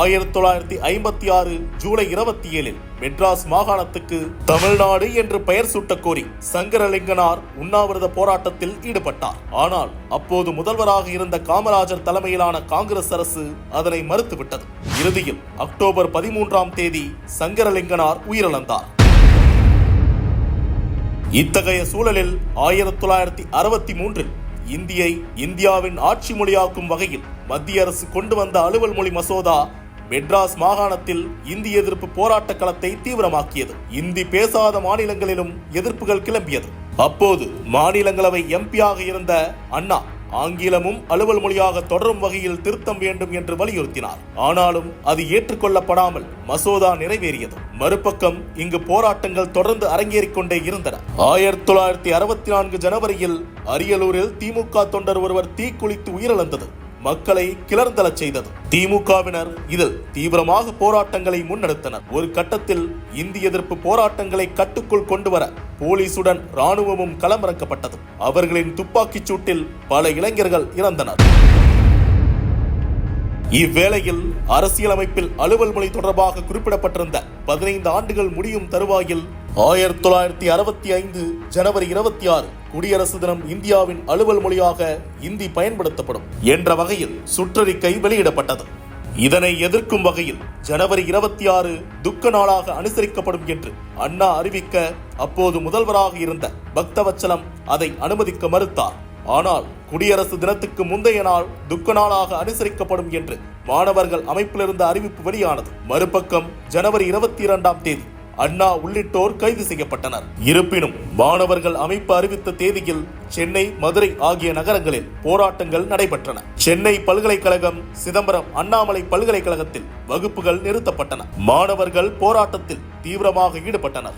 ஆயிரத்தி தொள்ளாயிரத்தி ஐம்பத்தி ஆறு ஜூலை இருபத்தி ஏழில் மெட்ராஸ் மாகாணத்துக்கு தமிழ்நாடு என்று பெயர் சூட்ட கோரி சங்கரலிங்கனார் உண்ணாவிரத போராட்டத்தில் ஈடுபட்டார். ஆனால் அப்போது முதல்வராக இருந்த காமராஜர் தலைமையிலான காங்கிரஸ் அரசு அதனை மறுத்துவிட்டது. இறுதியில் அக்டோபர் பதிமூன்றாம் தேதி சங்கரலிங்கனார் உயிரிழந்தார். இத்தகைய சூழலில் ஆயிரத்தி தொள்ளாயிரத்தி அறுபத்தி மூன்றில் இந்தியை இந்தியாவின் ஆட்சி மொழியாக்கும் வகையில் மத்திய அரசு கொண்டு வந்த அலுவல் மொழி மசோதா மெட்ராஸ் மாகாணத்தில் இந்தி எதிர்ப்பு போராட்ட களத்தை தீவிரமாக்கியது. இந்தி பேசாத மாநிலங்களிலும் எதிர்ப்புகள் கிளம்பியது. அப்போது மாநிலங்களவை எம்பியாக இருந்த அண்ணா ஆங்கிலமும் அலுவல் மொழியாக தொடரும் வகையில் திருத்தம் வேண்டும் என்று வலியுறுத்தினார். ஆனாலும் அது ஏற்றுக்கொள்ளப்படாமல் மசோதா நிறைவேறியது. மறுபக்கம் இங்கு போராட்டங்கள் தொடர்ந்து அரங்கேறிக் கொண்டே இருந்தன. ஆயிரத்தி தொள்ளாயிரத்தி அறுபத்தி நான்கு ஜனவரியில் அரியலூரில் திமுக தொண்டர் ஒருவர் தீக்குளித்து உயிரிழந்தது. மக்களை கிளர்ந்தலச் செய்தது. திமுகவினர் இதில் தீவிரமாக போராட்டங்களை முன்னெடுத்தனர். ஒரு கட்டத்தில் இந்திய எதிர்ப்பு போராட்டங்களை கட்டுக்குள் கொண்டு வர போலீசுடன் ராணுவமும் களமிறக்கப்பட்டது. அவர்களின் துப்பாக்கிச் சூட்டில் பல இளைஞர்கள் இறந்தனர். இவ்வேளையில் அரசியலமைப்பில் அலுவல் மொழி தொடர்பாக குறிப்பிடப்பட்டிருந்த பதினைந்து ஆண்டுகள் முடியும் தருவாயில் ஆயிரத்தி தொள்ளாயிரத்தி அறுபத்தி ஐந்து ஜனவரி இருபத்தி ஆறு குடியரசு தினம் இந்தியாவின் அலுவல் மொழியாக இந்தி பயன்படுத்தப்படும் என்ற வகையில் சுற்றறிக்கை வெளியிடப்பட்டது. இதனை எதிர்க்கும் வகையில் ஜனவரி இருபத்தி ஆறு துக்க நாளாக அனுசரிக்கப்படும் என்று அண்ணா அறிவிக்க அப்போது முதல்வராக இருந்த பக்தவச்சலம் அதை அனுமதிக்க மறுத்தார். ஆனால் குடியரசு தினத்துக்கு முந்தைய நாள் துக்க நாளாக அனுசரிக்கப்படும் என்று மாணவர்கள் அமைப்பிலிருந்த அறிவிப்பு வெளியானது. மறுபக்கம் ஜனவரி இருபத்தி இரண்டாம் தேதி அண்ணா உள்ளிட்டோர் கைது செய்யப்பட்டனர். இருப்பினும் மாணவர்கள் அமைப்பு அறிவித்த தேதியில் சென்னை மதுரை ஆகிய நகரங்களில் போராட்டங்கள் நடைபெற்றன. சென்னை பல்கலைக்கழகம் சிதம்பரம் அண்ணாமலை பல்கலைக்கழகத்தில் வகுப்புகள் நிறுத்தப்பட்டன. மாணவர்கள் போராட்டத்தில் தீவிரமாக ஈடுபட்டனர்.